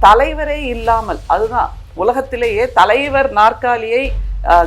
தலைவரே இல்லாமல் அதுதான் உலகத்திலேயே தலைவர் நாற்காலியை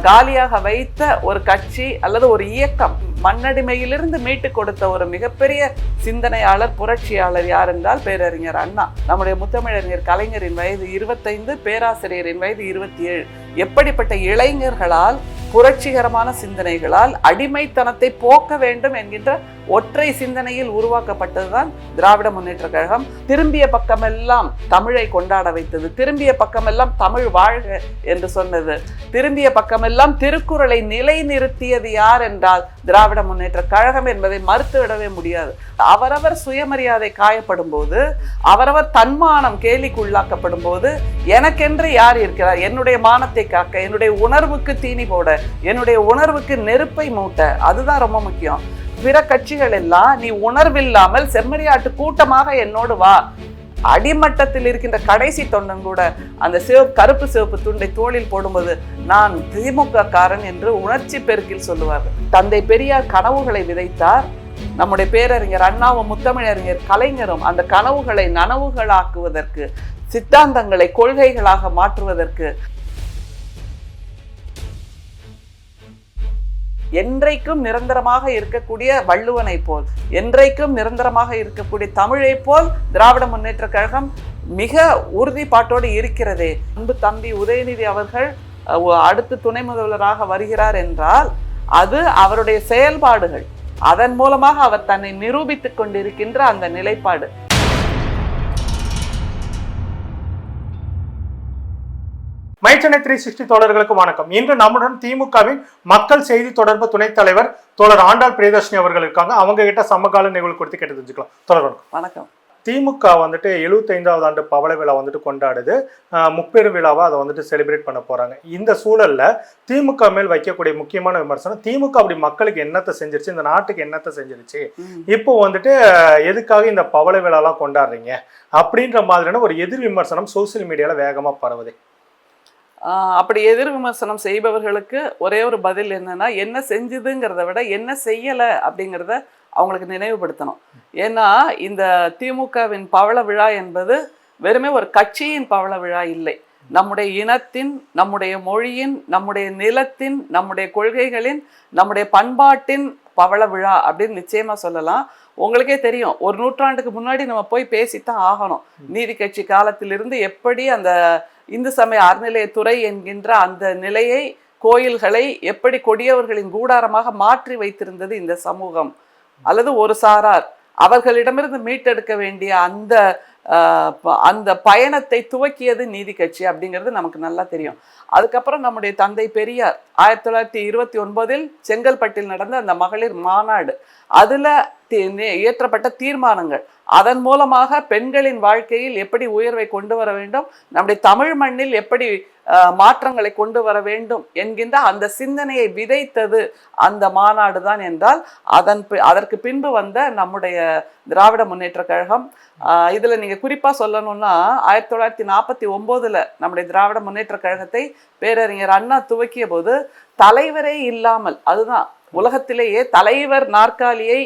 காலியாக வைத்த ஒரு கட்சி அல்லது ஒரு இயக்கம் மண்ணடிமையிலிருந்து மீட்டு கொடுத்த ஒரு மிகப்பெரிய சிந்தனையாளர் புரட்சியாளர் யார் என்றால் பேரறிஞர் அண்ணா. நம்முடைய முத்தமிழறிஞர் கலைஞரின் வயது இருபத்தைந்து பேராசிரியரின் வயது இருபத்தி ஏழு எப்படிப்பட்ட இளைஞர்களால் புரட்சிகரமான சிந்தனைகளால் அடிமைத்தனத்தை போக்க வேண்டும் என்கின்ற ஒற்றை சிந்தனையில் உருவாக்கப்பட்டதுதான் திராவிட முன்னேற்ற கழகம். திரும்பிய பக்கமெல்லாம் தமிழை கொண்டாட வைத்தது. திரும்பிய பக்கமெல்லாம் தமிழ் வாழ்க என்று சொன்னது. திரும்பிய பக்கமெல்லாம் திருக்குறளை நிலைநிறுத்தியது யார் என்றால் திராவிட முன்னேற்ற கழகம் என்பதை மறுத்துவிடவே முடியாது. அவரவர் சுயமரியாதை காயப்படும் போது அவரவர் தன்மானம் கேலிக்குள்ளாக்கப்படும் போது எனக்கென்று யார் இருக்கிறார்? என்னுடைய மானத்தை காக்க என்னுடைய உணர்வுக்கு தீனி போட என்னுடைய உணர்வுக்கு நெருப்பை மூட்ட அதுதான் ரொம்ப முக்கியம். பிற கட்சிகள் எல்லாம் நீ உணர்வில்லாமல் செம்மறியாட்டு கூட்டமாக என்னோடு வா. அடிமட்டத்தில் இருக்கின்ற கடைசி தொண்டன் கூட அந்த சிவப்பு கருப்பு சிவப்பு துண்டை தோளில் போடும்போது நான் திமுக காரன் என்று உணர்ச்சி பெருக்கில் சொல்லுவார் தந்தை பெரியார் கனவுகளை விதைத்தார். நம்முடைய பேரறிஞர் அண்ணாவும் முத்தமிழறிஞர் கலைஞரும் அந்த கனவுகளை நனவுகளாக்குவதற்கு சித்தாந்தங்களை கொள்கைகளாக மாற்றுவதற்கு என்றைக்கும் நிரந்தரமாக இருக்கக்கூடிய வள்ளுவனை போல் என்றைக்கும் நிரந்தரமாக இருக்கக்கூடிய தமிழை போல் திராவிட முன்னேற்ற கழகம் மிக உறுதிப்பாட்டோடு இருக்கிறதே. அன்பு தம்பி உதயநிதி அவர்கள் அஹ், அடுத்து துணை முதல்வராக வருகிறார் என்றால் அது அவருடைய செயல்பாடுகள். அதன் மூலமாக அவர் தன்னை நிரூபித்துக் கொண்டிருக்கின்ற அந்த நிலைப்பாடு. மைச்சனை த்ரீ சிக்ஸ்டி தோழர்களுக்கு வணக்கம். இன்று நம்முடன் திமுகவின் மக்கள் செய்தி தொடர்பு துணைத் தலைவர் தோழர் ஆண்டாள் பிரியதர்ஷினி அவர்கள் இருக்காங்க. அவங்க கிட்ட சமகால நிகழ்வு குறித்து கேட்டு தெரிஞ்சுக்கலாம். தோழர் வணக்கம். வணக்கம். திமுக வந்துட்டு எழுபத்தைந்தாவது ஆண்டு பவள விழா வந்துட்டு கொண்டாடுது. ஆஹ் முப்பெரு விழாவா அதை வந்துட்டு செலிப்ரேட் பண்ண போறாங்க. இந்த சூழல்ல திமுக மேல் வைக்கக்கூடிய முக்கியமான விமர்சனம் திமுக அப்படி மக்களுக்கு என்னத்தை செஞ்சிருச்சு இந்த நாட்டுக்கு என்னத்தை செஞ்சிருச்சு. இப்போ வந்துட்டு எதுக்காக இந்த பவள விழாலாம் கொண்டாடுறீங்க? அப்படின்ற மாதிரியான ஒரு எதிர் விமர்சனம் சோசியல் மீடியால வேகமா பரவுது. அப்படி எதிர் விமர்சனம் செய்பவர்களுக்கு ஒரே ஒரு பதில் என்னன்னா என்ன செஞ்சுதுங்கிறத விட என்ன செய்யலை? அப்படிங்கிறத அவங்களுக்கு நினைவுபடுத்தணும். ஏன்னா இந்த திமுகவின் பவள விழா என்பது வெறுமே ஒரு கட்சியின் பவள விழா இல்லை. நம்முடைய இனத்தின் நம்முடைய மொழியின் நம்முடைய நிலத்தின் நம்முடைய கொள்கைகளின் நம்முடைய பண்பாட்டின் பவள விழா அப்படின்னு நிச்சயமா சொல்லலாம். உங்களுக்கே தெரியும் ஒரு நூற்றாண்டுக்கு முன்னாடி நம்ம போய் பேசித்தான் ஆகணும். நீதி கட்சி காலத்திலிருந்து எப்படி அந்த இந்து சமய அறநிலையத்துறை என்கின்ற அந்த நிலையை கோயில்களை எப்படி கொடியவர்களின் கூடாரமாக மாற்றி வைத்திருந்தது இந்த சமூகம். அல்லது ஒரு சாரார் அவர்களிடமிருந்து மீட்டெடுக்க வேண்டிய அந்த அந்த பயணத்தை துவக்கியது நீதி கட்சி அப்படிங்கிறது நமக்கு நல்லா தெரியும். அதுக்கப்புறம் நம்முடைய தந்தை பெரியார் ஆயிரத்தி தொள்ளாயிரத்தி இருபத்தி ஒன்பதில் செங்கல்பட்டில் நடந்த அந்த மகளிர் மாநாடு. அதில் இயற்றப்பட்ட தீர்மானங்கள். அதன் மூலமாக பெண்களின் வாழ்க்கையில் எப்படி உயர்வை கொண்டு வர வேண்டும் நம்முடைய தமிழ் மண்ணில் எப்படி மாற்றங்களை கொண்டு வர வேண்டும் என்கின்ற அந்த சிந்தனையை விதைத்தது அந்த மாநாடு தான் என்றால் அதன் பி- அதற்கு பின்பு வந்த நம்முடைய திராவிட முன்னேற்ற கழகம் இதில் நீங்கள் குறிப்பாக சொல்லணும்னா ஆயிரத்தி தொள்ளாயிரத்தி நாற்பத்தி ஒம்போதில் நம்முடைய திராவிட முன்னேற்ற கழகத்தை பேரறிஞர் அண்ணா துவக்கிய போது தலைவரே இல்லாமல் அதுதான் உலகத்திலேயே தலைவர் நாற்காலியை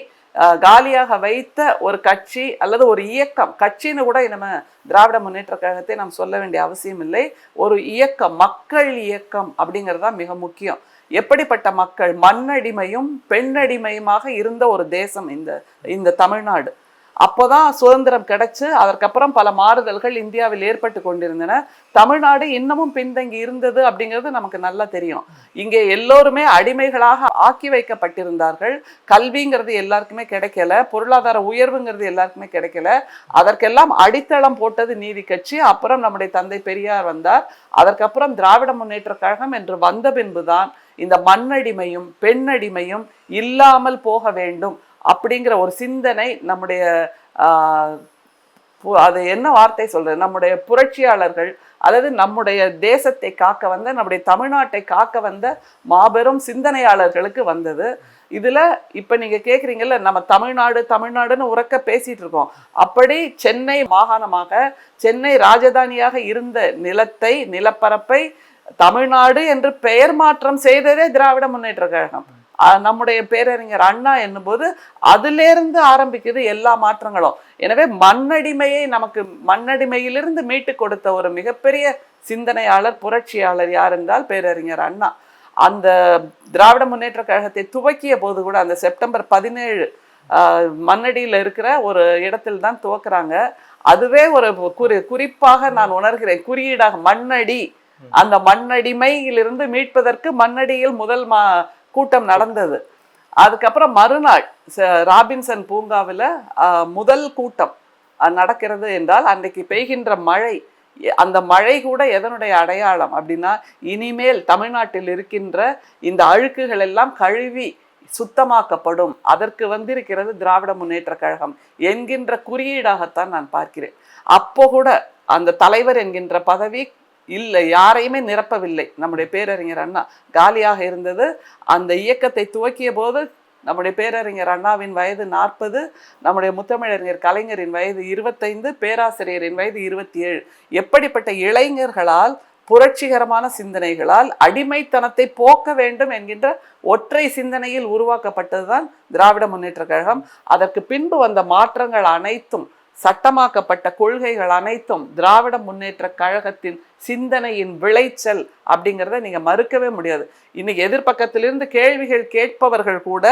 காலியாக வைத்த ஒரு கட்சி அல்லது ஒரு இயக்கம் கட்சின்னு கூட நம்ம திராவிட முன்னேற்ற கழகத்தை நாம் சொல்ல வேண்டிய அவசியம் இல்லை. ஒரு இயக்கம் மக்கள் இயக்கம் அப்படிங்கிறது தான் மிக முக்கியம். எப்படிப்பட்ட மக்கள்? மண்ணடிமையும் பெண்ணடிமையுமாக இருந்த ஒரு தேசம் இந்த இந்த தமிழ்நாடு. அப்போதான் சுதந்திரம் கிடைச்சு அதற்கப்புறம் பல மாறுதல்கள் இந்தியாவில் ஏற்பட்டு கொண்டிருந்தன. தமிழ்நாடு இன்னமும் பின்தங்கி இருந்தது அப்படிங்கிறது நமக்கு நல்லா தெரியும். இங்கே எல்லோருமே அடிமைகளாக ஆக்கி வைக்கப்பட்டிருந்தார்கள். கல்விங்கிறது எல்லாருக்குமே கிடைக்கல. பொருளாதார உயர்வுங்கிறது எல்லாருக்குமே கிடைக்கல. அதற்கெல்லாம் அடித்தளம் போட்டது நீதி கட்சி அப்புறம் நம்முடைய தந்தை பெரியார் வந்தார். அதற்கப்புறம் திராவிட முன்னேற்ற கழகம் என்று வந்த பின்புதான் இந்த மண்ணடிமையும் பெண்ணடிமையும் இல்லாமல் போக வேண்டும். அப்படிங்கிற ஒரு சிந்தனை நம்முடைய ஆஹ், பு- அது என்ன வார்த்தை சொல்றது? நம்முடைய புரட்சியாளர்கள் அல்லது நம்முடைய தேசத்தை காக்க வந்த நம்முடைய தமிழ்நாட்டை காக்க வந்த மாபெரும் சிந்தனையாளர்களுக்கு வந்தது. இதில் இப்போ நீங்கள் கேட்குறீங்கல்ல நம்ம தமிழ்நாடு தமிழ்நாடுன்னு உறக்க பேசிட்டு இருக்கோம். அப்படி சென்னை மாகாணமாக சென்னை ராஜதானியாக இருந்த நிலத்தை நிலப்பரப்பை தமிழ்நாடு என்று பெயர் மாற்றம் செய்ததே திராவிட முன்னேற்ற கழகம். நம்முடைய பேரறிஞர் அண்ணா என்னும்போது அதிலிருந்து ஆரம்பிக்குது எல்லா மாற்றங்களும். எனவே மண்ணடிமையை நமக்கு மண்ணடிமையிலிருந்து மீட்டு கொடுத்த ஒரு மிகப்பெரிய சிந்தனையாளர் புரட்சியாளர் யார் என்றால் பேரறிஞர் அண்ணா. அந்த திராவிட முன்னேற்ற கழகத்தை துவக்கிய போது கூட அந்த செப்டம்பர் பதினேழு மண்ணடியில் இருக்கிற ஒரு இடத்தில் தான் துவக்குறாங்க. அதுவே ஒரு குறி குறிப்பாக நான் உணர்கிறேன். குறியீடாக மண்ணடி. அந்த மண்ணடிமையிலிருந்து மீட்பதற்கு மண்ணடியில் முதல் மா கூட்டம் நடந்தது. அதுக்கப்புறம் மறுநாள் ச- ராபின்சன் பூங்காவில் முதல் கூட்டம் நடக்கிறது என்றால் அன்றைக்கு பெய்கின்ற மழை அந்த மழை கூட எதனுடைய அடையாளம் அப்படின்னா இனிமேல் தமிழ்நாட்டில் இருக்கின்ற இந்த அழுக்குகள் எல்லாம் கழுவி சுத்தமாக்கப்படும். அதற்கு வந்திருக்கிறது திராவிட முன்னேற்ற கழகம் என்கின்ற குறியீடாகத்தான் நான் பார்க்கிறேன். அப்போ கூட அந்த தலைவர் என்கின்ற பதவி இல்லை யாரையுமே நிரப்பவில்லை. நம்முடைய பேரறிஞர் அண்ணா காலியாக இருந்தது. அந்த இயக்கத்தை துவக்கிய போது நம்முடைய பேரறிஞர் அண்ணாவின் வயது நாற்பது நம்முடைய முத்தமிழறிஞர் கலைஞரின் வயது இருபத்தைந்து பேராசிரியரின் வயது இருபத்தி ஏழு எப்படிப்பட்ட இளைஞர்களால் புரட்சிகரமான சிந்தனைகளால் அடிமைத்தனத்தை போக்க வேண்டும் என்கின்ற ஒற்றை சிந்தனையில் உருவாக்கப்பட்டதுதான் திராவிட முன்னேற்ற கழகம். அதற்கு பின்பு வந்த மாற்றங்கள் அனைத்தும் சட்டமாக்கப்பட்ட கொள்கைகள் அனைத்தும் திராவிட முன்னேற்ற கழகத்தின் சிந்தனையின் விளைச்சல் அப்படிங்கிறத நீங்கள் மறுக்கவே முடியாது. இன்னைக்கு எதிர்பக்கத்திலிருந்து கேள்விகள் கேட்பவர்கள் கூட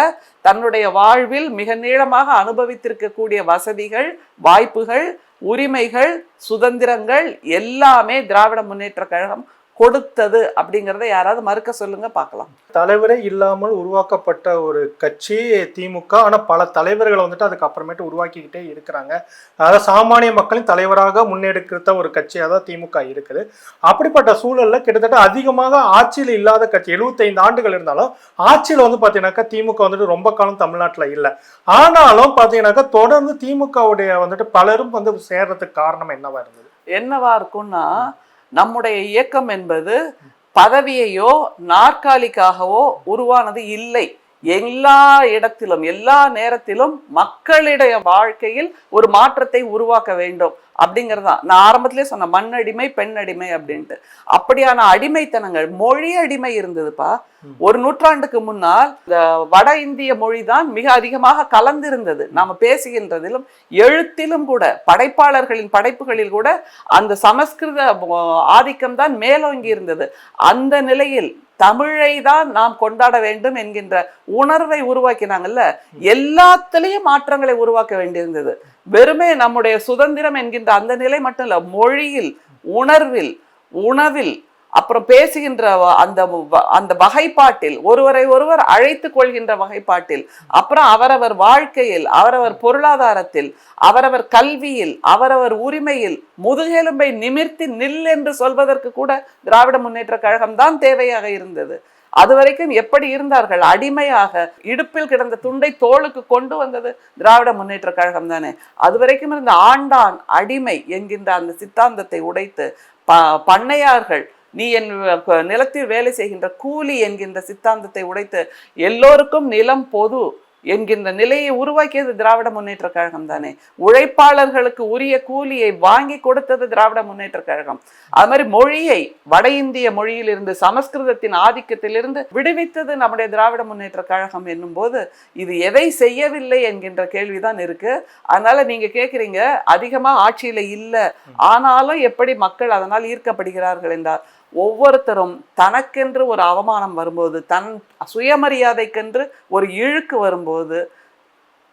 தன்னுடைய வாழ்வில் மிக நீளமாக அனுபவித்திருக்கக்கூடிய வசதிகள் வாய்ப்புகள் உரிமைகள் சுதந்திரங்கள் எல்லாமே திராவிட முன்னேற்ற கழகம் கொடுத்தது அப்படிங்கிறத யாராவது மறுக்க சொல்லுங்க பார்க்கலாம். தலைவரே இல்லாமல் உருவாக்கப்பட்ட ஒரு கட்சி திமுக ஆனா பல தலைவர்களை வந்துட்டு அதுக்கு அப்புறமேட்டு உருவாக்கிக்கிட்டே இருக்கிறாங்க. அதாவது சாமானிய மக்களின் தலைவராக முன்னெடுக்கிற ஒரு கட்சியாக தான் திமுக இருக்குது. அப்படிப்பட்ட சூழல்ல கிட்டத்தட்ட அதிகமாக ஆட்சியில் இல்லாத கட்சி 75 ஆண்டுகள் இருந்தாலும் ஆட்சியில் வந்து பார்த்தீங்கன்னாக்கா திமுக வந்துட்டு ரொம்ப காலம் தமிழ்நாட்டில் இல்லை. ஆனாலும் பார்த்தீங்கன்னாக்கா தொடர்ந்து திமுகவுடைய வந்துட்டு பலரும் வந்து சேர்றதுக்கு காரணம் என்னவா இருந்தது? என்னவா இருக்கும்னா நம்முடைய இயக்கம் என்பது பதவியையோ நாற்காலிக்காகவோ உருவானது இல்லை. எல்லா இடத்திலும் எல்லா நேரத்திலும் மக்களிடைய வாழ்க்கையில் ஒரு மாற்றத்தை உருவாக்க வேண்டும் அப்படிங்கிறது தான். நான் ஆரம்பத்திலே சொன்ன மண்ணடிமை பெண்ணடிமை அப்படின்ட்டு. அப்படியான அடிமைத்தனங்கள் மொழி அடிமை இருந்ததுப்பா. ஒரு நூற்றாண்டுக்கு முன்னால் வட இந்திய மொழி தான் மிக அதிகமாக கலந்திருந்தது. நாம பேசுகின்றதிலும் எழுத்திலும் கூட படைப்பாளர்களின் படைப்புகளில் கூட அந்த சமஸ்கிருத ஆதிக்கம் தான் மேலோங்கி இருந்தது. அந்த நிலையில் தமிழை தான் நாம் கொண்டாட வேண்டும் என்கின்ற உணர்வை உருவாக்கினாங்கல்ல? எல்லாத்துலேயும் மாற்றங்களை உருவாக்க வேண்டியிருந்தது. வெறுமே நம்முடைய சுதந்திரம் என்கின்ற அந்த நிலை மட்டும் இல்ல மொழியில் உணர்வில் உணவில் அப்புறம் பேசுகின்ற அந்த வ- அந்த வகைப்பாட்டில் ஒருவரை ஒருவர் அழைத்து கொள்கின்ற வகைப்பாட்டில் அப்புறம் அவரவர் வாழ்க்கையில் அவரவர் பொருளாதாரத்தில் அவரவர் கல்வியில் அவரவர் உரிமையில் முதுகெலும்பை நிமிர்த்தி நில் என்று சொல்வதற்கு கூட திராவிட முன்னேற்ற கழகம் தான் தேவையாக இருந்தது. அது வரைக்கும் எப்படி இருந்தார்கள்? அடிமையாக இடுப்பில் கிடந்த துண்டை தோளுக்கு கொண்டு வந்தது திராவிட முன்னேற்ற கழகம் தானே. அது வரைக்கும் இருந்த ஆண்டான் அடிமை என்கின்ற அந்த சித்தாந்தத்தை உடைத்து ப பண்ணையார்கள் நீ என் நிலத்தில் வேலை செய்கின்ற கூலி என்கின்ற சித்தாந்தத்தை உடைத்து எல்லோருக்கும் நிலம் பொது என்கின்ற நிலையை உருவாக்கியது திராவிட முன்னேற்ற கழகம் தானே. உழைப்பாளர்களுக்கு உரிய கூலியை வாங்கி கொடுத்தது திராவிட முன்னேற்ற கழகம். அது மாதிரி மொழியை வட இந்திய மொழியிலிருந்து சமஸ்கிருதத்தின் ஆதிக்கத்திலிருந்து விடுவித்தது நம்முடைய திராவிட முன்னேற்ற கழகம் என்னும்போது இது எதை செய்யவில்லை என்கின்ற கேள்விதான் இருக்கு. அதனால நீங்க கேக்குறீங்க அதிகமா ஆட்சியில இல்ல. ஆனாலும் எப்படி மக்கள் அதனால் ஈர்க்கப்படுகிறார்கள் என்றால் ஒவ்வொருத்தரும் தனக்கென்று ஒரு அவமானம் வரும்போது தன் சுயமரியாதைக்கென்று ஒரு இழுக்கு வரும்போது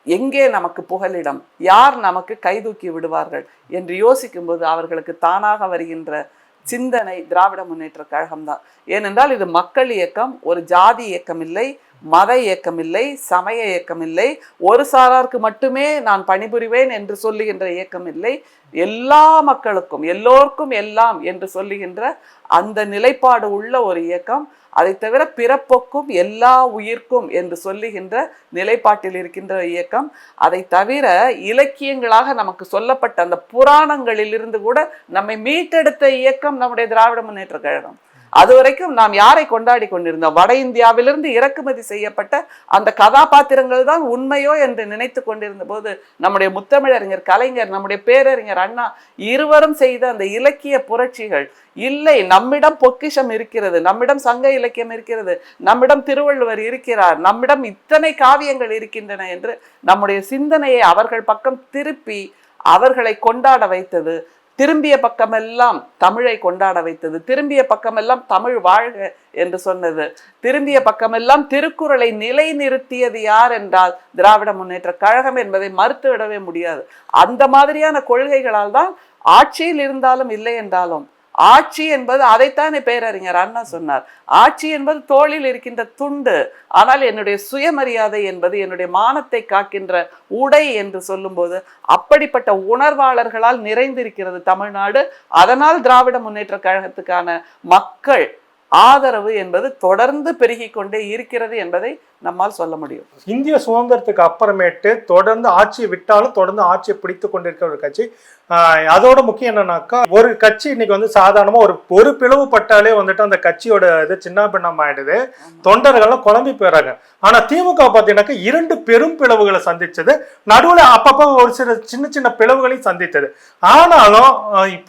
எங்கே நமக்கு புகலிடம்? யார் நமக்கு கைதூக்கி விடுவார்கள்? என்று யோசிக்கும்போது அவர்களுக்கு தானாக வருகின்ற சிந்தனை திராவிட முன்னேற்ற கழகம்தான். ஏனென்றால் இது மக்கள் இயக்கம் ஒரு ஜாதி இயக்கம் இல்லை மத இயக்கம் இல்லை சமய இயக்கம் இல்லை ஒரு சாராருக்கு மட்டுமே நான் பணிபுரிவேன் என்று சொல்லுகின்ற இயக்கம் இல்லை எல்லா மக்களுக்கும் எல்லோருக்கும் எல்லாம் என்று சொல்லுகின்ற அந்த நிலைப்பாடு உள்ள ஒரு இயக்கம். அதை தவிர பிறப்புக்கும் எல்லா உயிர்க்கும் என்று சொல்லுகின்ற நிலைப்பாட்டில் இருக்கின்ற இயக்கம். அதை தவிர இலக்கியங்களாக நமக்கு சொல்லப்பட்ட அந்த புராணங்களில் இருந்து கூட நம்மை மீட்டெடுத்த இயக்கம் நம்முடைய திராவிட முன்னேற்ற கழகம். அது வரைக்கும் நாம் யாரை கொண்டாடி கொண்டிருந்தோம்? வட இந்தியாவிலிருந்து இறக்குமதி செய்யப்பட்ட அந்த கதாபாத்திரங்கள் தான் உண்மையோ என்று நினைத்து கொண்டிருந்த போது நம்முடைய முத்தமிழறிஞர் கலைஞர் நம்முடைய பேரறிஞர் அண்ணா இருவரும் செய்த அந்த இலக்கிய புரட்சிகள். இல்லை நம்மிடம் பொக்கிஷம் இருக்கிறது நம்மிடம் சங்க இலக்கியம் இருக்கிறது நம்மிடம் திருவள்ளுவர் இருக்கிறார் நம்மிடம் இத்தனை காவியங்கள் இருக்கின்றன என்று நம்முடைய சிந்தனையை அவர்கள் பக்கம் திருப்பி அவர்களை கொண்டாட வைத்தது. திரும்பிய பக்கமெல்லாம் தமிழை கொண்டாட வைத்தது. திரும்பிய பக்கமெல்லாம் தமிழ் வாழ்க என்று சொன்னது. திரும்பிய பக்கமெல்லாம் திருக்குறளை நிலை நிறுத்தியது யார் என்றால் திராவிட முன்னேற்ற கழகம் என்பதை மறுத்துவிடவே முடியாது. அந்த மாதிரியான கொள்கைகளால் தான் ஆட்சியில் இருந்தாலும் இல்லை என்றாலும் ஆட்சி என்பது அதைத்தானே பேரறிஞர் அண்ணா சொன்னார். ஆட்சி என்பது தோளில் இருக்கின்ற துண்டு. ஆனால் என்னுடைய சுயமரியாதை என்பது என்னுடைய மானத்தை காக்கின்ற உடை என்று சொல்லும்போது அப்படிப்பட்ட உணர்வாளர்களால் நிறைந்திருக்கிறது தமிழ்நாடு. அதனால் திராவிட முன்னேற்ற கழகத்துக்கான மக்கள் ஆதரவு என்பது தொடர்ந்து பெருகிக் கொண்டே இருக்கிறது என்பதை நம்மால் சொல்ல முடியும். இந்திய சுதந்திரத்துக்கு அப்புறமேட்டு தொடர்ந்து ஆட்சியை விட்டாலும் தொடர்ந்து ஆட்சியை பிடித்து கொண்டிருக்கிற ஒரு கட்சி. அதோட முக்கியம் என்னன்னாக்கா ஒரு கட்சி இன்னைக்கு வந்து சாதாரணமா ஒரு ஒரு பிளவுபட்டாலே வந்துட்டு அந்த கட்சியோட இது சின்ன பின்னம் ஆயிடுது தொண்டர்கள்லாம் குழம்பி போயிடுறாங்க ஆனா திமுக பார்த்தீங்கன்னாக்கா இரண்டு பெரும் பிளவுகளை சந்திச்சது. நடுவுல அப்பப்போ ஒரு சில சின்ன சின்ன பிளவுகளையும் சந்தித்தது. ஆனாலும்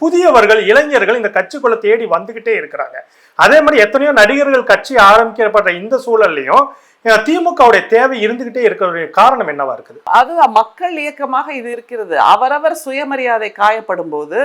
புதியவர்கள் இளைஞர்கள் இந்த கட்சிக்குள்ள தேடி வந்துகிட்டே இருக்கிறாங்க. அதே மாதிரி எத்தனையோ நடிகர்கள் கட்சி ஆரம்பிக்கப்பட்ட இந்த சூழல்லையும் திமுகவுடைய தேவை இருந்துகிட்டே இருக்கிற காரணம் என்னவா இருக்குது? அது மக்கள் இயக்கமாக இது இருக்கிறது. அவரவர் சுயமரியாதை காயப்படும் போது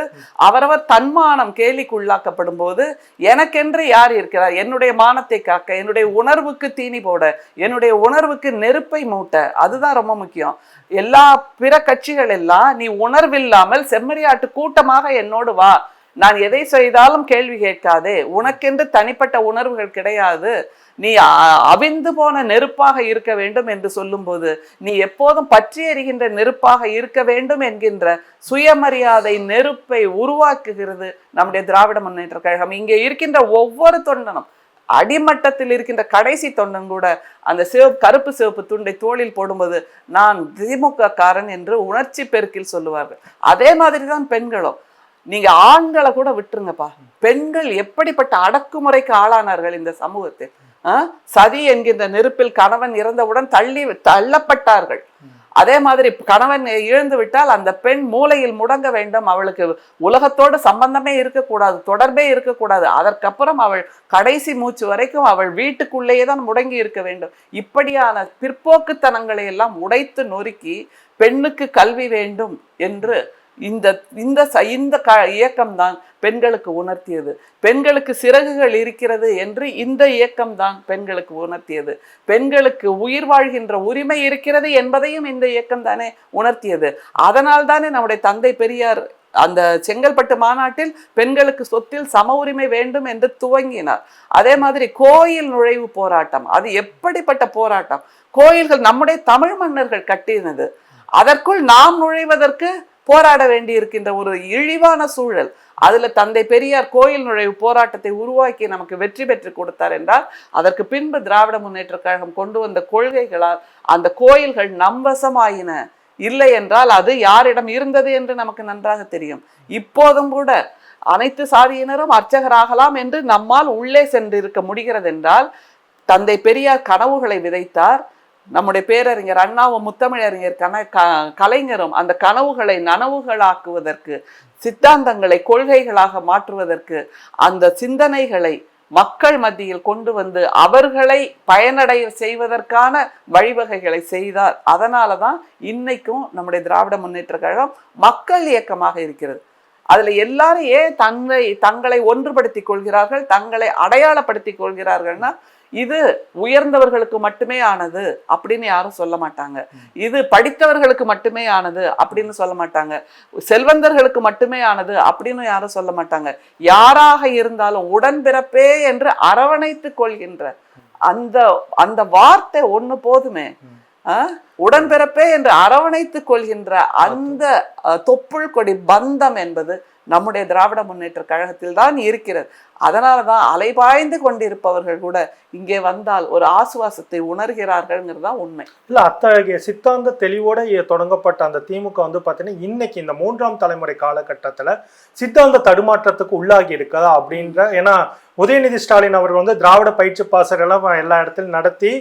அவரவர் தன்மானம் கேலிக்குள்ளாக்கப்படும் போது எனக்கென்று யார் இருக்கிறார்? என்னுடைய மானத்தை காக்க என்னுடைய உணர்வுக்கு தீனி போட என்னுடைய உணர்வுக்கு நெருப்பை மூட்ட அதுதான் ரொம்ப முக்கியம். எல்லா பிற கட்சிகள் எல்லாம் நீ உணர்வில்லாமல் செம்மறியாட்டு கூட்டமாக என்னோடு வா. நான் எதை செய்தாலும் கேள்வி கேட்காதே. உனக்கென்று தனிப்பட்ட உணர்வுகள் கிடையாது. நீ அ- அவிந்து போன நெருப்பாக இருக்க வேண்டும் என்று சொல்லும்போது நீ எப்போதும் பற்றி எறிகின்ற நெருப்பாக இருக்க வேண்டும் என்கின்ற சுயமரியாதை நெருப்பை உருவாக்குகிறது நம்முடைய திராவிட முன்னேற்ற கழகம். இங்கே இருக்கின்ற ஒவ்வொரு தொண்டனும் அடிமட்டத்தில் இருக்கின்ற கடைசி தொண்டன் கூட அந்த சிவப்பு கருப்பு சிவப்பு துண்டை தோளில் போடும்போது நான் திமுக காரன் என்று உணர்ச்சி பெருக்கில் சொல்லுவார்கள். அதே மாதிரி தான் பெண்களும். நீங்க ஆண்களை கூட விட்டுருங்கப்பா. பெண்கள் எப்படிப்பட்ட அடக்குமுறைக்கு ஆளானார்கள் இந்த சமூகத்தில்? சதி என்கின்ற நெருப்பில் கணவன் இறந்தவுடன் தள்ளி தள்ளப்பட்டார்கள். அதே மாதிரி கணவன் இழந்து விட்டால் அந்த பெண் மூலையில் முடங்க வேண்டும். அவளுக்கு உலகத்தோடு சம்பந்தமே இருக்கக்கூடாது தொடர்பே இருக்கக்கூடாது. அதற்கப்புறம் அவள் கடைசி மூச்சு வரைக்கும் அவள் வீட்டுக்குள்ளேயே தான் முடங்கி இருக்க வேண்டும். இப்படியான பிற்போக்குத்தனங்களை எல்லாம் உடைத்து நொறுக்கி பெண்ணுக்கு கல்வி வேண்டும் என்று இந்த இந்த இந்த க இயக்கம்தான் பெண்களுக்கு உணர்த்தியது. பெண்களுக்கு சிறகுகள் இருக்கிறது என்று இந்த இயக்கம்தான் பெண்களுக்கு உணர்த்தியது. பெண்களுக்கு உயிர் வாழ்கின்ற உரிமை இருக்கிறது என்பதையும் இந்த இயக்கம் தானே உணர்த்தியது. அதனால் தானே நம்முடைய தந்தை பெரியார் அந்த செங்கல்பட்டு மாநாட்டில் பெண்களுக்கு சொத்தில் சம உரிமை வேண்டும் என்று துவங்கினார். அதே மாதிரி கோயில் நுழைவு போராட்டம் அது எப்படிப்பட்ட போராட்டம்? கோயில்கள் நம்முடைய தமிழ் மன்னர்கள் கட்டினது. அதற்குள் நாம் நுழைவதற்கு போராட வேண்டி இருக்கின்ற ஒரு இழிவான சூழல். அதுல தந்தை பெரியார் கோயில் நுழைவு போராட்டத்தை உருவாக்கி நமக்கு வெற்றி பெற்று கொடுத்தார் என்றால் அதற்கு பின்பு திராவிட முன்னேற்ற கழகம் கொண்டு வந்த கொள்கைகளால் அந்த கோயில்கள் நம்பசமாயின இல்லை என்றால் அது யாரிடம் இருந்தது என்று நமக்கு நன்றாக தெரியும். இப்போதும் கூட அனைத்து சாதியினரும் அர்ச்சகராகலாம் என்று நம்மால் உள்ளே சென்று இருக்க முடிகிறது என்றால் தந்தை பெரியார் கனவுகளை விதைத்தார். நம்முடைய பேரறிஞர் அண்ணாவும் முத்தமிழறிஞர் கன க கலைஞரும் அந்த கனவுகளை நனவுகளாக்குவதற்கு சித்தாந்தங்களை கொள்கைகளாக மாற்றுவதற்கு அந்த சிந்தனைகளை மக்கள் மத்தியில் கொண்டு வந்து அவர்களை பயனடைய செய்வதற்கான வழிவகைகளை செய்தார். அதனால தான் இன்னைக்கும் நம்முடைய திராவிட முன்னேற்ற கழகம் மக்கள் இயக்கமாக இருக்கிறது. அதுல எல்லாரும் ஏன் தங்களை தங்களை ஒன்றுபடுத்திக் கொள்கிறார்கள் தங்களை அடையாளப்படுத்திக் கொள்கிறார்கள்னா இது உயர்ந்தவர்களுக்கு மட்டுமே ஆனது அப்படின்னு யாரும் சொல்ல மாட்டாங்க. இது படித்தவர்களுக்கு மட்டுமே ஆனது அப்படின்னு சொல்ல மாட்டாங்க. செல்வந்தர்களுக்கு மட்டுமே ஆனது அப்படின்னு யாரும் சொல்ல மாட்டாங்க. யாராக இருந்தாலும் உடன்பிறப்பே என்று அரவணைத்துக் கொள்கின்ற அந்த அந்த வார்த்தை ஒண்ணு போதுமே. உடன்பிறப்பே என்று அரவணைத்துக் கொள்கின்ற அந்த தொப்புள் கொடி பந்தம் என்பது நம்முடைய திராவிட முன்னேற்ற கழகத்தில் தான் இருக்கிறது. அதனால தான் அலைபாய்ந்து கொண்டிருப்பவர்கள் கூட இங்கே வந்தால் ஒரு ஆசுவாசத்தை உணர்கிறார்கள்ங்கிறது தான் உண்மை. இல்லை அத்தகைய சித்தாந்த தெளிவோட தொடங்கப்பட்ட அந்த திமுக வந்து பார்த்தீங்கன்னா இன்னைக்கு இந்த மூன்றாம் தலைமுறை காலகட்டத்தில் சித்தாந்த தடுமாற்றத்துக்கு உள்ளாகி இருக்கதா அப்படின்ற ஏன்னா உதயநிதி ஸ்டாலின் அவர்கள் வந்து திராவிட பயிற்சி பாசரெல்லாம் எல்லா இடத்துலையும் நடத்தி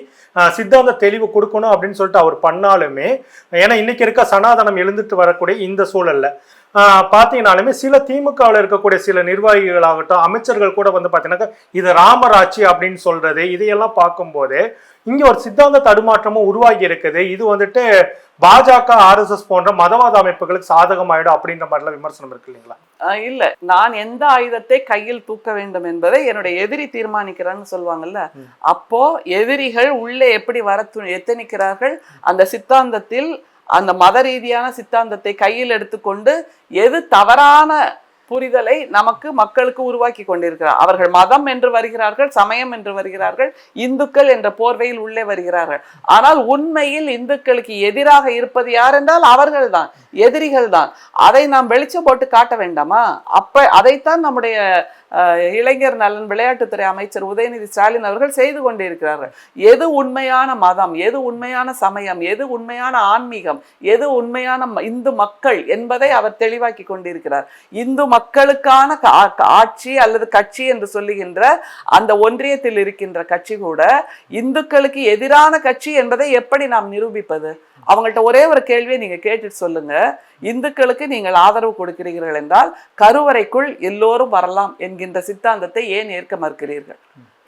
சித்தாந்த தெளிவு கொடுக்கணும் அப்படின்னு சொல்லிட்டு அவர் பண்ணாலுமே ஏன்னா இன்னைக்கு இருக்க சனாதனம் எழுந்துட்டு வரக்கூடிய இந்த சூழல்ல ஆஹ், பாத்தீங்கன்னாலுமே சில திமுகவில் இருக்கக்கூடிய சில நிர்வாகிகளாகட்டும் அமைச்சர்கள் கூட வந்து பாத்தீங்கன்னாக்கா இது ராமராட்சி அப்படின்னு சொல்றது இதையெல்லாம் பார்க்கும்போது இங்க ஒரு சித்தாந்த தடுமாற்றமும் உருவாகி இருக்குது. இது வந்துட்டு பாஜக ஆர்எஸ்எஸ் போன்ற மதவாத அமைப்புகளுக்கு சாதகமாயிடும் அப்படின்ற மாதிரிலாம் விமர்சனம் இருக்கு இல்லைங்களா? இல்ல. நான் எந்த ஆயுதத்தை கையில் தூக்க வேண்டும் என்பதை என்னுடைய எதிரி தீர்மானிக்கிறான்னு சொல்லுவாங்கல்ல. அப்போ எதிரிகள் உள்ளே எப்படி வர எத்தனிக்கிறார்கள் அந்த சித்தாந்தத்தில் அந்த மத ரீதியான சித்தாந்தத்தை கையில் எடுத்துக்கொண்டு எது தவறான புரிதலை நமக்கு மக்களுக்கு உருவாக்கி கொண்டிருக்கிறார். அவர்கள் மதம் என்று வருகிறார்கள் சமயம் என்று வருகிறார்கள் இந்துக்கள் என்ற போர்வையில் உள்ளே வருகிறார்கள். ஆனால் உண்மையில் இந்துக்களுக்கு எதிராக இருப்பது யார் என்றால் அவர்கள்தான் எதிரிகள் தான். அதை நாம் வெளிச்சம் போட்டு காட்ட வேண்டாமா? அப்ப அதைத்தான் நம்முடைய இளைஞர் நலன் விளையாட்டுத்துறை அமைச்சர் உதயநிதி ஸ்டாலின் அவர்கள் செய்து கொண்டிருக்கிறார்கள். எது உண்மையான மதம் எது உண்மையான சமயம் எது உண்மையான ஆன்மீகம் எது உண்மையான இந்து மக்கள் என்பதை அவர் தெளிவாக்கி கொண்டிருக்கிறார். இந்து மக்களுக்கான ஆட்சி அல்லது கட்சி என்று சொல்லுகின்ற அந்த ஒன்றியத்தில் இருக்கின்ற கட்சி கூட இந்துக்களுக்கு எதிரான கட்சி என்பதை எப்படி நாம் நிரூபிப்பது? அவங்கள்ட்ட ஒரே ஒரு கேள்வியை நீங்க கேட்டுட்டு சொல்லுங்க. இந்துக்களுக்கு நீங்கள் ஆதரவு கொடுக்கிறீர்கள் என்றால் கருவறைக்குள் எல்லோரும் வரலாம் என்கின்ற சித்தாந்தத்தை ஏன் ஏற்க மறுக்கிறீர்கள்?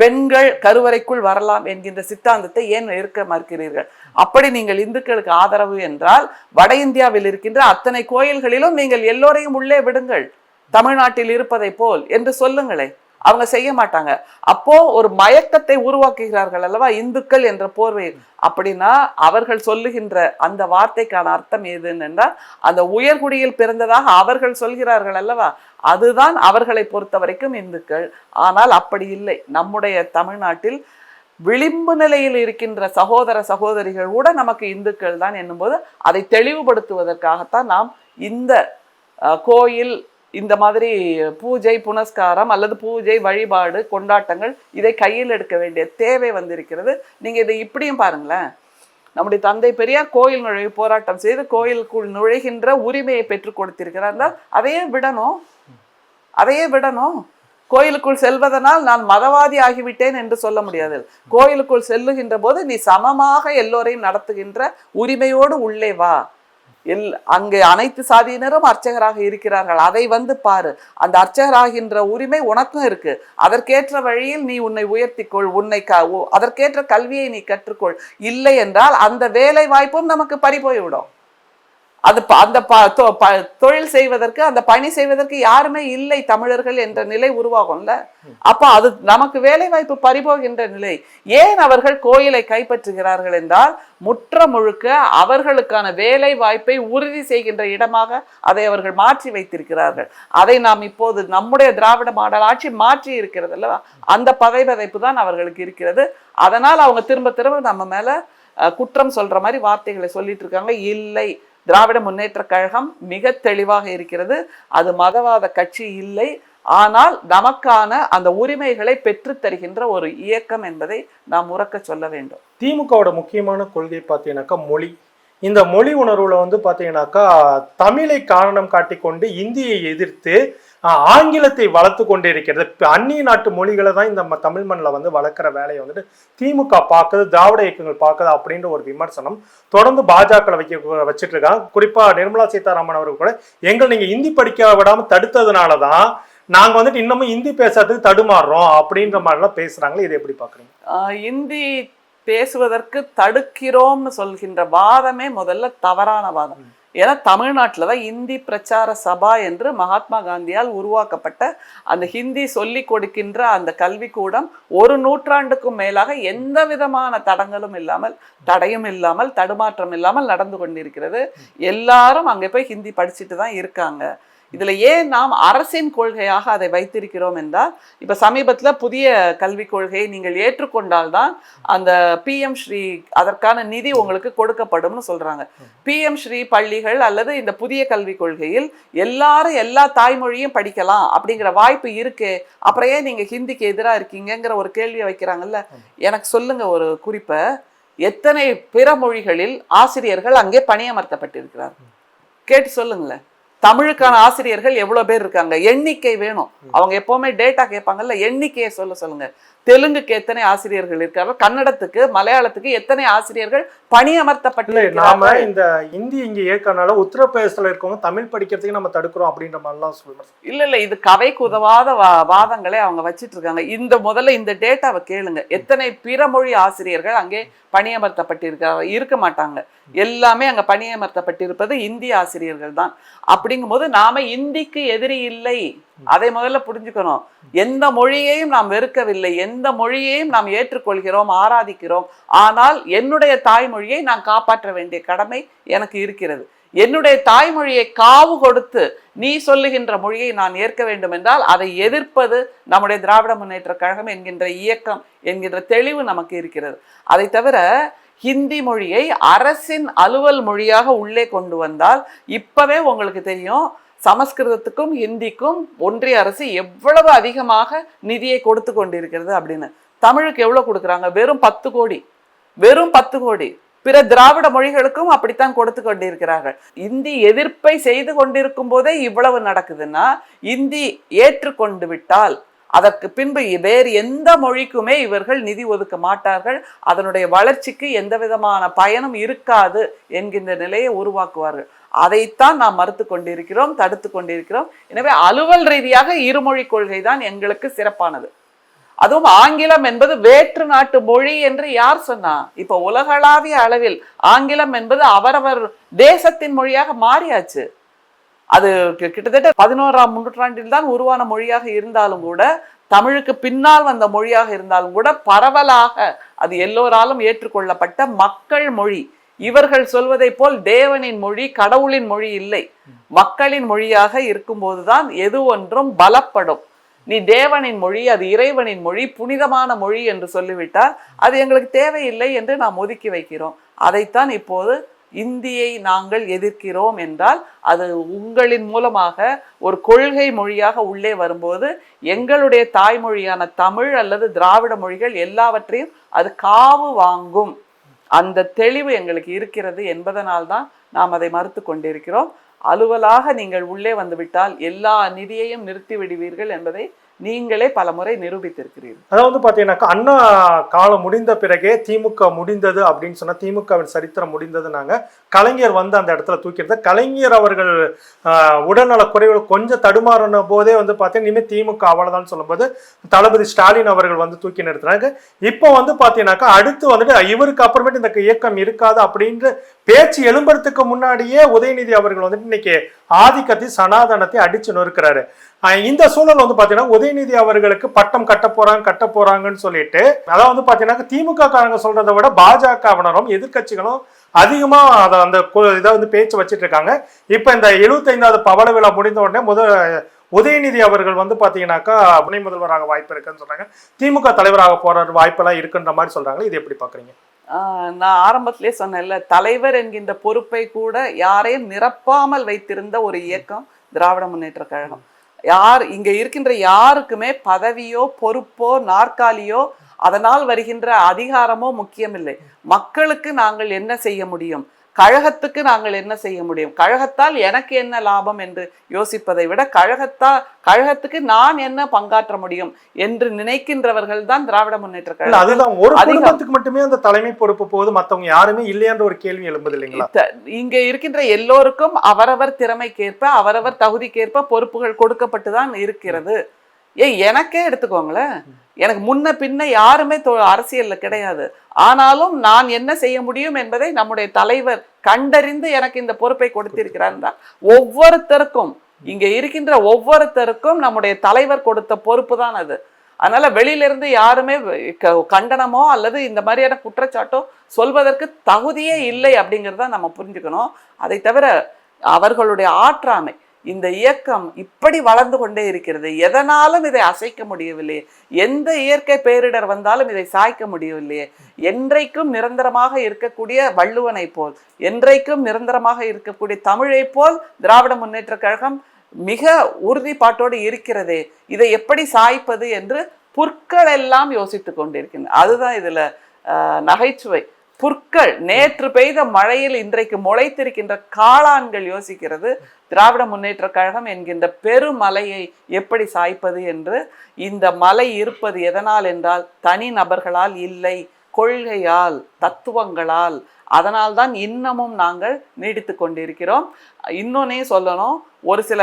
பெண்கள் கருவறைக்குள் வரலாம் என்கின்ற சித்தாந்தத்தை ஏன் ஏற்க மறுக்கிறீர்கள்? அப்படி நீங்கள் இந்துக்களுக்கு ஆதரவு என்றால் வட இந்தியாவில் இருக்கின்ற அத்தனை கோயில்களிலும் நீங்கள் எல்லோரையும் உள்ளே விடுங்கள். தமிழ்நாட்டில் இருப்பதை போல். என்று சொல்லுங்களேன். அவங்க செய்ய மாட்டாங்க. அப்போ ஒரு மயக்கத்தை உருவாக்குகிறார்கள் அல்லவா? இந்துக்கள் என்ற போர்வை. அப்படின்னா அவர்கள் சொல்லுகின்ற அந்த வார்த்தைக்கான அர்த்தம் எதுன்னு என்றால் அந்த உயர்குடியில் பிறந்ததாக அவர்கள் சொல்கிறார்கள் அல்லவா? அதுதான் அவர்களை பொறுத்த வரைக்கும் இந்துக்கள். ஆனால் அப்படி இல்லை. நம்முடைய தமிழ்நாட்டில் விளிம்பு நிலையில் இருக்கின்ற சகோதர சகோதரிகள் கூட நமக்கு இந்துக்கள் தான் என்னும்போது அதை தெளிவுபடுத்துவதற்காகத்தான் நாம் இந்த கோயில் இந்த மாதிரி பூஜை புனஸ்காரம் அல்லது பூஜை வழிபாடு கொண்டாட்டங்கள் இதை கையில் எடுக்க வேண்டிய தேவை வந்திருக்கிறது. நீங்கள் இதை இப்படியும் பாருங்களேன். நம்முடைய தந்தை பெரியார் கோயில் நுழைவு போராட்டம் செய்து கோயிலுக்குள் நுழைகின்ற உரிமையை பெற்றுக் கொடுத்திருக்கிறார். அதையே விடணும். அதையே விடணும். கோயிலுக்குள் செல்வதனால் நான் மதவாதி ஆகிவிட்டேன் என்று சொல்ல முடியாது கோயிலுக்குள் செல்லுகின்ற போது நீ சமமாக எல்லோரையும் நடத்துகின்ற உரிமையோடு உள்ளே வா. எல் அங்கே அனைத்து சாதியினரும் அர்ச்சகராக இருக்கிறார்கள். அதை வந்து பாரு. அந்த அர்ச்சகராகின்ற உரிமை உனக்கும் இருக்கு. அதற்கேற்ற வழியில் நீ உன்னை உயர்த்திக்கொள். உன்னை க அதற்கேற்ற கல்வியை நீ கற்றுக்கொள். இல்லை என்றால் அந்த வேலை வாய்ப்பும் நமக்கு பறிபோய்விடும். அது அந்த ப- தொ- ப- தொழில் செய்வதற்கு அந்த பணி செய்வதற்கு யாருமே இல்லை தமிழர்கள் என்ற நிலை உருவாகும்ல? அப்ப அது நமக்கு வேலை வாய்ப்பு பறிபோகின்ற நிலை. ஏன் அவர்கள் கோயிலை கைப்பற்றுகிறார்கள் என்றால் முற்ற முழுக்க அவர்களுக்கான வேலை வாய்ப்பை உறுதி செய்கின்ற இடமாக அதை அவர்கள் மாற்றி வைத்திருக்கிறார்கள். அதை நாம் இப்போது நம்முடைய திராவிட மாடல் ஆட்சி மாற்றி இருக்கிறது அல்லவா? அந்த பதைபதைப்பு தான் அவர்களுக்கு இருக்கிறது. அதனால் அவங்க திரும்ப திரும்ப நம்ம மேல குற்றம் சொல்ற மாதிரி வார்த்தைகளை சொல்லிட்டு இருக்காங்க. இல்லை திராவிட முன்னேற்ற கழகம் மிக தெளிவாக இருக்கிறது. அது மதவாத கட்சி இல்லை. ஆனால் நமக்கான அந்த உரிமைகளை பெற்று தருகின்ற ஒரு இயக்கம் என்பதை நாம் உறக்க சொல்ல வேண்டும். திமுகவோட முக்கியமான கொள்கை பார்த்தீங்கன்னாக்கா மொழி. இந்த மொழி உணர்வுல வந்து பார்த்தீங்கன்னாக்கா தமிழை காரணம் காட்டிக்கொண்டு இந்தியை எதிர்த்து ஆங்கிலத்தை வளர்த்து கொண்டே இருக்கிறது அந்நிய நாட்டு மொழிகளை தான் இந்த தமிழ் மண்ணில் வந்து வளர்க்குற வேலையை வந்துட்டு திமுக பார்க்குது திராவிட இயக்கங்கள் பார்க்குது அப்படின்ற ஒரு விமர்சனம் தொடர்ந்து பாஜக வைக்க வச்சுட்டு இருக்காங்க குறிப்பாக நிர்மலா சீதாராமன் அவர்கள் கூட எங்களை நீங்கள் இந்தி படிக்க விடாமல் தடுத்ததுனால தான் நாங்கள் வந்துட்டு இன்னமும் இந்தி பேசுறதுக்கு தடுமாறுறோம் அப்படின்ற மாதிரிலாம் பேசுகிறாங்களே இதை எப்படி பார்க்குறீங்க இந்தி பேசுவதற்கு தடுக்கிறோம்னு சொல்கின்ற வாதமே முதல்ல தவறான வாதம். ஏன்னா தமிழ்நாட்டில் தான் இந்தி பிரச்சார சபா என்று மகாத்மா காந்தியால் உருவாக்கப்பட்ட அந்த ஹிந்தி சொல்லி கொடுக்கின்ற அந்த கல்விக்கூடம் ஒரு நூற்றாண்டுக்கும் மேலாக எந்த விதமான தடங்களும் இல்லாமல் தடையும் இல்லாமல் தடுமாற்றம் இல்லாமல் நடந்து கொண்டிருக்கிறது. எல்லாரும் அங்கே போய் ஹிந்தி படிச்சுட்டு தான் இருக்காங்க. இதுல ஏன் நாம் அரசின் கொள்கையாக அதை வைத்திருக்கிறோம் என்றால் இப்ப சமீபத்துல புதிய கல்விக் கொள்கையை நீங்கள் ஏற்றுக்கொண்டால்தான் அந்த பிஎம் ஸ்ரீ அதற்கான நிதி உங்களுக்கு கொடுக்கப்படும்னு சொல்றாங்க. பிஎம் ஸ்ரீ பள்ளிகள் அல்லது இந்த புதிய கல்விக் கொள்கையில் எல்லாரும் எல்லா தாய்மொழியும் படிக்கலாம் அப்படிங்கிற வாய்ப்பு இருக்கு அப்புறம் ஏன் நீங்க ஹிந்திக்கு எதிரா இருக்கீங்கங்கிற ஒரு கேள்வியை வைக்கிறாங்கல்ல? எனக்கு சொல்லுங்க ஒரு குறிப்பை. எத்தனை பிற மொழிகளில் ஆசிரியர்கள் அங்கே பணியமர்த்தப்பட்டிருக்கிறார் கேட்டு சொல்லுங்களேன். தமிழுக்கான ஆசிரியர்கள் எவ்வளவு பேர் இருக்காங்க? எண்ணிக்கை வேணும். அவங்க எப்பவுமே டேட்டா கேட்பாங்கல்ல எண்ணிக்கையை சொல்ல சொல்லுங்க. தெலுங்குக்கு எத்தனை ஆசிரியர்கள் இருக்காங்க கன்னடத்துக்கு மலையாளத்துக்கு எத்தனை ஆசிரியர்கள் இல்ல நாம இந்த ஹிந்தி இங்க ஏற்கனால உத்தரப்பிரதேசத்துல இருக்கவங்க தமிழ் படிக்கிறதுக்கு நம்ம தடுக்கிறோம் அப்படின்ற மாதிரிலாம் சொல்லுவாங்க இல்ல இல்ல இது கவைக்கு உதவாத வாதங்களை அவங்க வச்சிட்டு இருக்காங்க இந்த முதல்ல இந்த டேட்டாவை கேளுங்க. எத்தனை பிற மொழி ஆசிரியர்கள் அங்கே பணியமர்த்தப்பட்டிருக்காங்க? இருக்க மாட்டாங்க. எல்லாமே அங்க பணியமர்த்தப்பட்டிருப்பது இந்திய ஆசிரியர்கள் தான். அப்படிங்கும்போது நாம இந்திக்கு எதிரி இல்லை. அதை முதல்ல புரிஞ்சுக்கணும். எந்த மொழியையும் நாம் வெறுக்கவில்லை. எந்த மொழியையும் நாம் ஏற்றுக்கொள்கிறோம் ஆராதிக்கிறோம். ஆனால் என்னுடைய தாய்மொழியை நான் காப்பாற்ற வேண்டிய கடமை எனக்கு இருக்கிறது. என்னுடைய தாய்மொழியை காவு கொடுத்து நீ சொல்லுகின்ற மொழியை நான் ஏற்க வேண்டும் என்றால் அதை எதிர்ப்பது நம்முடைய திராவிட முன்னேற்ற கழகம் என்கின்ற இயக்கம் என்கின்ற தெளிவு நமக்கு இருக்கிறது. அதை தவிர ஹிந்தி மொழியை அரசின் அலுவல் மொழியாக உள்ளே கொண்டு வந்தால் இப்பவே உங்களுக்கு தெரியும் சமஸ்கிருதத்துக்கும் ஹிந்திக்கும் ஒன்றிய அரசு எவ்வளவு அதிகமாக நிதியை கொடுத்து கொண்டிருக்கிறது அப்படின்னு. தமிழுக்கு எவ்வளோ கொடுக்குறாங்க? வெறும் பத்து கோடி. வெறும் பத்து கோடி. பிற திராவிட மொழிகளுக்கும் அப்படித்தான் கொடுத்து கொண்டிருக்கிறார்கள். இந்தி எதிர்ப்பை செய்து கொண்டிருக்கும் போதே இவ்வளவு நடக்குதுன்னா இந்தி ஏற்றுக்கொண்டு விட்டால் அதற்கு பின்பு வேறு எந்த மொழிக்குமே இவர்கள் நிதி ஒதுக்க மாட்டார்கள். அதனுடைய வளர்ச்சிக்கு எந்த விதமான பயனும் இருக்காது என்கின்ற நிலையை உருவாக்குவார்கள். அதைத்தான் நாம் மறுத்து கொண்டிருக்கிறோம் தடுத்து கொண்டிருக்கிறோம். எனவே அலுவல் ரீதியாக இருமொழி கொள்கை தான் எங்களுக்கு சிறப்பானது. அதுவும் ஆங்கிலம் என்பது வேற்று நாட்டு மொழி என்று யார் சொன்னா? இப்ப உலகளாவிய அளவில் ஆங்கிலம் என்பது அவரவர் தேசத்தின் மொழியாக மாறியாச்சு. அது கிட்டத்தட்ட பதினோராம் நூற்றாண்டில் தான் உருவான மொழியாக இருந்தாலும் கூட தமிழுக்கு பின்னால் வந்த மொழியாக இருந்தாலும் கூட பரவலாக அது எல்லோராலும் ஏற்றுக்கொள்ளப்பட்ட மக்கள் மொழி. இவர்கள் சொல்வதை போல் தேவனின் மொழி கடவுளின் மொழி இல்லை. மக்களின் மொழியாக இருக்கும்போதுதான் எது ஒன்றும் பலப்படும். நீ தேவனின் மொழி அது இறைவனின் மொழி புனிதமான மொழி என்று சொல்லிவிட்டால் அது எங்களுக்கு தேவையில்லை என்று நாம் ஒதுக்கி வைக்கிறோம். அதைத்தான் இப்போது இந்தியை நாங்கள் எதிர்க்கிறோம் என்றால் அது உங்களின் மூலமாக ஒரு கொள்கை மொழியாக உள்ளே வரும்போது எங்களுடைய தாய்மொழியான தமிழ் அல்லது திராவிட மொழிகள் எல்லாவற்றையும் அது காவு வாங்கும். அந்த தெளிவு எங்களுக்கு இருக்கிறது என்பதனால்தான் நாம் அதை மறுத்து கொண்டிருக்கிறோம். அலுவலாக நீங்கள் உள்ளே வந்துவிட்டால் எல்லா நிதியையும் நிறுத்தி விடுவீர்கள் என்பதை நீங்களே பலமுறை நிரூபித்திருக்கிறீர்கள். அதாவது வந்து அண்ணா காலம் முடிந்த பிறகே திமுக முடிந்தது அப்படின்னு சொன்னால் திமுகவின் சரித்திரம் முடிந்ததுனாங்க. கலைஞர் வந்து அந்த இடத்துல தூக்கிடுது கலைஞர் அவர்கள் உடல்நல குறைவுகள் கொஞ்சம் தடுமாறின போதே வந்து பார்த்தீங்கன்னா இனிமேல் திமுக அவ்வளோதான் சொல்லும்போது தளபதி ஸ்டாலின் அவர்கள் வந்து தூக்கி நிறுத்துறாங்க இப்போ வந்து பார்த்தீங்கன்னாக்கா அடுத்து வந்துட்டு இவருக்கு அப்புறமேட்டு இந்த இயக்கம் இருக்காது அப்படின்ற பேச்சு எழும்புறதுக்கு முன்னாடியே உதயநிதி அவர்கள் வந்துட்டு இன்னைக்கு ஆதிக்கத்தை சனாதனத்தை அடிச்சு நொறுக்கிறாரு. இந்த சூழல் வந்து பார்த்தீங்கன்னா உதயநிதி அவர்களுக்கு பட்டம் கட்ட போறாங்க கட்ட போறாங்கன்னு சொல்லிட்டு அதாவது வந்து பார்த்தீங்கன்னா திமுக காரங்க சொல்றதை விட பாஜகவினரும் எதிர்க்கட்சிகளும் அதிகமாக அதை அந்த இதை வந்து பேச்சு வச்சுட்டு இருக்காங்க. இப்போ இந்த எழுபத்தைந்தாவது பவள விழா முடிந்த உடனே முத உதயநிதி அவர்கள் வந்து பார்த்தீங்கன்னாக்கா துணை முதல்வராக வாய்ப்பு இருக்குன்னு சொல்றாங்க. திமுக தலைவராக போற வாய்ப்பெல்லாம் இருக்குன்ற மாதிரி சொல்றாங்க இது எப்படி பாக்குறீங்க? நான் ஆரம்பத்திலே சொன்னேன்ல தலைவர் என்கின்ற பொறுப்பை கூட யாரையும் நிரப்பாமல் வைத்திருந்த ஒரு இயக்கம் திராவிட முன்னேற்ற கழகம். யார் இங்க இருக்கின்ற யாருக்குமே பதவியோ பொறுப்போ நாற்காலியோ அதனால் வருகின்ற அதிகாரமோ முக்கியமில்லை. மக்களுக்கு நாங்கள் என்ன செய்ய முடியும்? கழகத்துக்கு நாங்கள் என்ன செய்ய முடியும்? கழகத்தால் எனக்கு என்ன லாபம் என்று யோசிப்பதை விட கழகத்தா கழகத்துக்கு நான் என்ன பங்காற்ற முடியும் என்று நினைக்கின்றவர்கள் தான் திராவிட முன்னேற்ற கழகம். அதுதான் ஒரு. குடும்பத்துக்கு மட்டுமே அந்த தலைமை பொறுப்பு போகுது மத்தவங்க யாருமே இல்லையான்ற ஒரு கேள்வி எழும்புது இல்லைங்களா? இங்க இருக்கின்ற எல்லோருக்கும் அவரவர் திறமைக்கேற்ப அவரவர் தகுதிக்கேற்ப பொறுப்புகள் கொடுக்கப்பட்டு தான் இருக்கிறது. ஏய் எனக்கே எடுத்துக்கோங்களேன். எனக்கு முன்ன பின்ன யாருமே தொ- அரசியல்ல கிடையாது. ஆனாலும் நான் என்ன செய்ய முடியும் என்பதை நம்முடைய தலைவர் கண்டறிந்து எனக்கு இந்த பொறுப்பை கொடுத்திருக்கிறார் என்றால் ஒவ்வொருத்தருக்கும் இங்க இருக்கின்ற ஒவ்வொருத்தருக்கும் நம்முடைய தலைவர் கொடுத்த பொறுப்பு தான் அது. அதனால வெளியில இருந்து யாருமே க- கண்டனமோ அல்லது இந்த மாதிரியான குற்றச்சாட்டோ சொல்வதற்கு தகுதியே இல்லை அப்படிங்கிறத நம்ம புரிஞ்சுக்கணும். அதை தவிர அவர்களுடைய ஆற்றாமை இந்த இயக்கம் இப்படி வளர்ந்து கொண்டே இருக்கிறது. எதனாலும் இதை அசைக்க முடியவில்லையே எந்த இயற்கை பேரிடர் வந்தாலும் இதை சாய்க்க முடியவில்லையே என்றைக்கும் நிரந்தரமாக இருக்கக்கூடிய வள்ளுவனை போல் என்றைக்கும் நிரந்தரமாக இருக்கக்கூடிய தமிழை போல் திராவிட முன்னேற்ற கழகம் மிக உறுதிப்பாட்டோடு இருக்கிறதே. இதை எப்படி சாய்ப்பது என்று புற்கள் எல்லாம் யோசித்து கொண்டிருக்கின்றன. அதுதான் இதுல நகைச்சுவை. புற்கள் நேற்று பெய்த மழையில் இன்றைக்கு முளைத்திருக்கின்ற காளான்கள் யோசிக்கிறது. திராவிட முன்னேற்ற கழகம் என்கின்ற பெருமலையை எப்படி சாய்ப்பது என்று இந்த மலை இருப்பது எதனால் என்றால் தனி நபர்களால் இல்லை கொள்கையால் தத்துவங்களால். அதனால்தான் இன்னமும் நாங்கள் நீடித்து கொண்டிருக்கிறோம். இன்னொன்னே சொல்லணும் ஒரு சில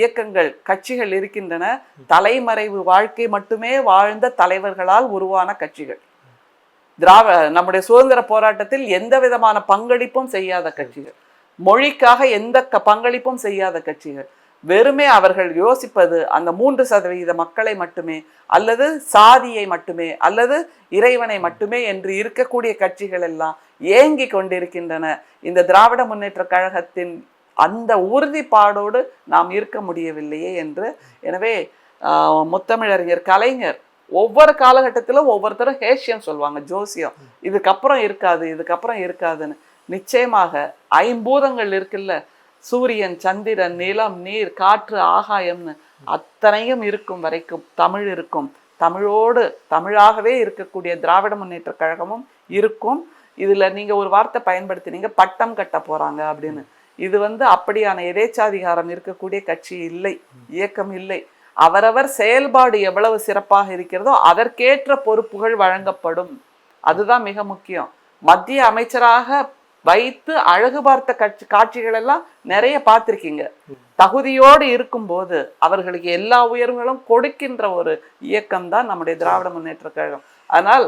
இயக்கங்கள் கட்சிகள் இருக்கின்றன. தலைமறைவு வாழ்க்கை மட்டுமே வாழ்ந்த தலைவர்களால் உருவான கட்சிகள். திராவ நம்முடைய சுதந்திர போராட்டத்தில் எந்த விதமான பங்களிப்பும் செய்யாத கட்சிகள். மொழிக்காக எந்த க- பங்களிப்பும் செய்யாத கட்சிகள். வெறுமே அவர்கள் யோசிப்பது அந்த மூன்று சதவீத மக்களை மட்டுமே அல்லது சாதியை மட்டுமே அல்லது இறைவனை மட்டுமே என்று இருக்கக்கூடிய கட்சிகள் எல்லாம் ஏங்கி கொண்டிருக்கின்றன. இந்த திராவிட முன்னேற்ற கழகத்தின் அந்த உறுதிப்பாடோடு நாம் இருக்க முடியவில்லையே என்று. எனவே முத்தமிழறிஞர் கலைஞர் ஒவ்வொரு காலகட்டத்திலும் ஒவ்வொருத்தரும் ஹேஷியம் சொல்லுவாங்க ஜோசியம். இதுக்கப்புறம் இருக்காது இதுக்கப்புறம் இருக்காதுன்னு. நிச்சயமாக ஐம்பூதங்கள் இருக்குல்ல? சூரியன் சந்திரன் நிலம் நீர் காற்று ஆகாயம்னு அத்தனையும் இருக்கும் வரைக்கும் தமிழ் இருக்கும். தமிழோடு தமிழாகவே இருக்கக்கூடிய திராவிட முன்னேற்ற கழகமும் இருக்கும். இதுல நீங்க ஒரு வார்த்தை பயன்படுத்தினீங்க பட்டம் கட்ட போறாங்க அப்படின்னு. இது வந்து அப்படியான எதேச்சாதிகாரம் இருக்கக்கூடிய கட்சி இல்லை இயக்கம் இல்லை. அவரவர் செயல்பாடு எவ்வளவு சிறப்பாக இருக்கிறதோ அதற்கேற்ற பொறுப்புகள் வழங்கப்படும். அதுதான் மிக முக்கியம். மத்திய அமைச்சராக வைத்து அழகு பார்த்த காட்சி காட்சிகள் எல்லாம் நிறைய பார்த்திருக்கீங்க. தகுதியோடு இருக்கும்போது அவர்களுக்கு எல்லா உயர்வுகளும் கொடுக்கின்ற ஒரு இயக்கம் தான் நம்முடைய திராவிட முன்னேற்ற கழகம். அதனால்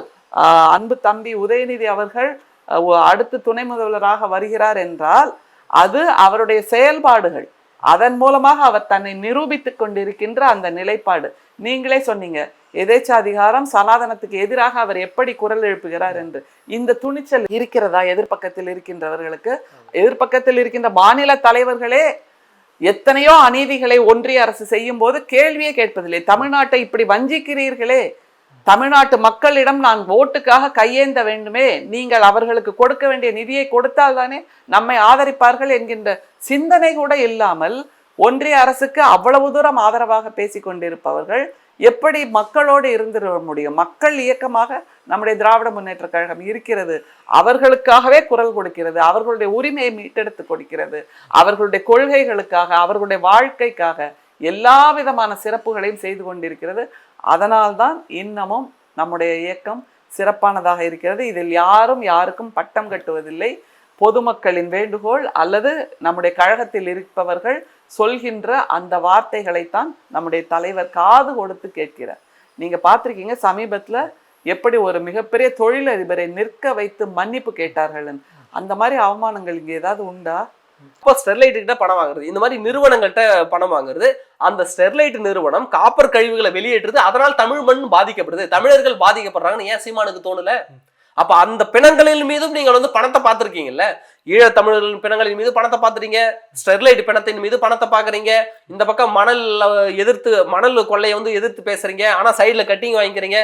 அன்பு தம்பி உதயநிதி அவர்கள் அஹ், அடுத்து துணை முதல்வராக வருகிறார் என்றால் அது அவருடைய செயல்பாடுகள். அதன் மூலமாக அவர் தன்னை நிரூபித்துக் கொண்டிருக்கின்ற அந்த நிலைப்பாடு. நீங்களே சொன்னீங்க எதேச்சாதிகாரம் சனாதனத்துக்கு எதிராக அவர் எப்படி குரல் எழுப்புகிறார் என்று. இந்த துணிச்சல் இருக்கிறதா எதிர்ப்பக்கத்தில் இருக்கின்றவர்களுக்கு? எதிர்ப்பக்கத்தில் இருக்கின்ற மாநில தலைவர்களே எத்தனையோ அநீதிகளை ஒன்றிய அரசு செய்யும் போது கேள்வியே கேட்பதில்லை. தமிழ்நாட்டை இப்படி வஞ்சிக்கிறீர்களே தமிழ்நாட்டு மக்களிடம் நான் ஓட்டுக்காக கையேந்த வேண்டுமே. நீங்கள் அவர்களுக்கு கொடுக்க வேண்டிய நிதியை கொடுத்தால் தானே நம்மை ஆதரிப்பார்கள் என்கின்ற சிந்தனை கூட இல்லாமல் ஒன்றிய அரசுக்கு அவ்வளவு தூரம் ஆதரவாக பேசி கொண்டிருப்பவர்கள் எப்படி மக்களோடு இருந்துட முடியும்? மக்கள் இயக்கமாக நம்முடைய திராவிட முன்னேற்ற கழகம் இருக்கிறது. அவர்களுக்காகவே குரல் கொடுக்கிறது. அவர்களுடைய உரிமையை மீட்டெடுத்து கொடுக்கிறது. அவர்களுடைய கொள்கைகளுக்காக அவர்களுடைய வாழ்க்கைக்காக எல்லா விதமான சிறப்புகளையும் செய்து கொண்டிருக்கிறது. அதனால்தான் இன்னமும் நம்முடைய இயக்கம் சிறப்பானதாக இருக்கிறது. இதில் யாரும் யாருக்கும் பட்டம் கட்டுவதில்லை. பொதுமக்களின் வேண்டுகோள் அல்லது நம்முடைய கழகத்தில் இருப்பவர்கள் சொல்கின்ற அந்த வார்த்தைகளைத்தான் நம்முடைய தலைவர் காது கொடுத்து கேட்கிறார். நீங்க பார்த்திருக்கீங்க சமீபத்துல எப்படி ஒரு மிகப்பெரிய தொழிலதிபரை நிற்க வைத்து மன்னிப்பு கேட்டார்கள் அந்த மாதிரி அவமானங்கள் இங்க ஏதாவது உண்டா? இப்போ ஸ்டெர்லைட்டு கிட்ட பணம் வாங்குறது. இந்த மாதிரி நிறுவனங்கள்கிட்ட பணம் வாங்குறது. அந்த ஸ்டெர்லைட் நிறுவனம் காப்பர் கழிவுகளை வெளியேற்றுது. அதனால் தமிழ் மண் பாதிக்கப்படுது. தமிழர்கள் பாதிக்கப்படுறாங்கன்னு ஏன் சீமானுக்கு தோணல? அப்ப அந்த பிணங்களின் மீதும் நீங்கள் வந்து பணத்தை பார்த்துருக்கீங்கல்ல? ஈழ தமிழர்களின் பிணங்களின் மீது பணத்தை பார்த்துறீங்க ஸ்டெர்லைட் பிணத்தின் மீது பணத்தை பார்க்குறீங்க. இந்த பக்கம் மணல் எதிர்த்து மணல் கொள்ளையை வந்து எதிர்த்து பேசுறீங்க. ஆனால் சைடில் கட்டிங் வாங்கிக்கிறீங்க.